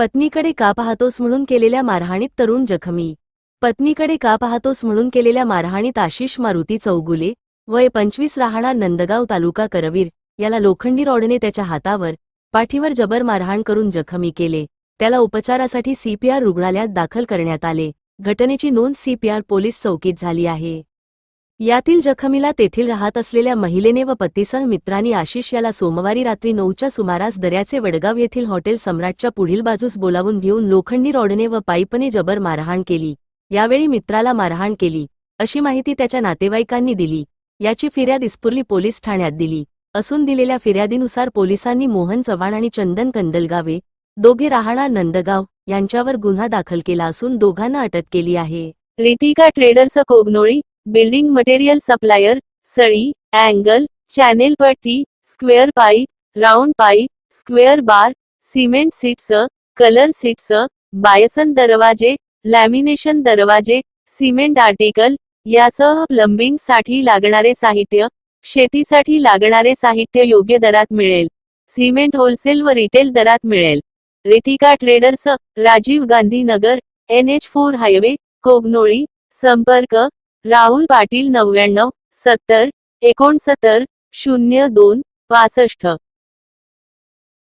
पत्नीकडे का पाहतोस म्हणून केलेल्या मारहाणीत तरुण जखमी. पत्नीकडे का पाहतोस म्हणून केलेल्या मारहाणीत आशिष मारुती चौगुले वय पंचवीस राहणार नंदगाव तालुका करवीर याला लोखंडी रॉडने त्याच्या हातावर पाठीवर जबर मारहाण करून जखमी केले. त्याला उपचारासाठी सीपीआर रुग्णालयात दाखल करण्यात आले. घटनेची नोंद सीपीआर पोलीस चौकीत झाली आहे. यातील जखमीला तेथील राहत असलेल्या महिलेने व पतीसह मित्रांनी आशिष याला सोमवारी रात्री नऊच्या सुमारास दर्याचे वडगाव येथील हॉटेल सम्राटच्या पुढील बाजूस बोलावून घेऊन लोखंडी रॉडने व पाईपने जबर मारहाण केली. यावेळी मित्राला मारहाण केली. अशी माहिती त्याच्या नातेवाईकांनी दिली. याची फिर्याद इस्पुर्ली पोलीस ठाण्यात दिली. असून दिलेल्या फिर्यादीनुसार पोलिसांनी मोहन चव्हाण आणि चंदन कंदलगावे दोघे राहणार नंदगाव यांच्यावर गुन्हा दाखल केला असून दोघांना अटक केली आहे. Ritika traders Kognoli building material supplier सळी angle channel पट्टी square pipe round pipe square bar cement sheets colour sheets bison दरवाजे लॅमिनेशन दरवाजे सिमेंट आर्टिकल यासह प्लंबिंगसाठी लागणारे साहित्य शेतीसाठी लागणारे साहित्य योग्य दरात मिळेल. सिमेंट होलसेल व रिटेल दरात मिळेल. Ritika traders Rajiv Gandhi Nagar N H four highway Kognoli संपर्क राहुल पाटील नव्याण्णव सत्तर एकोणसत्तर शून्य दोन पासष्ट.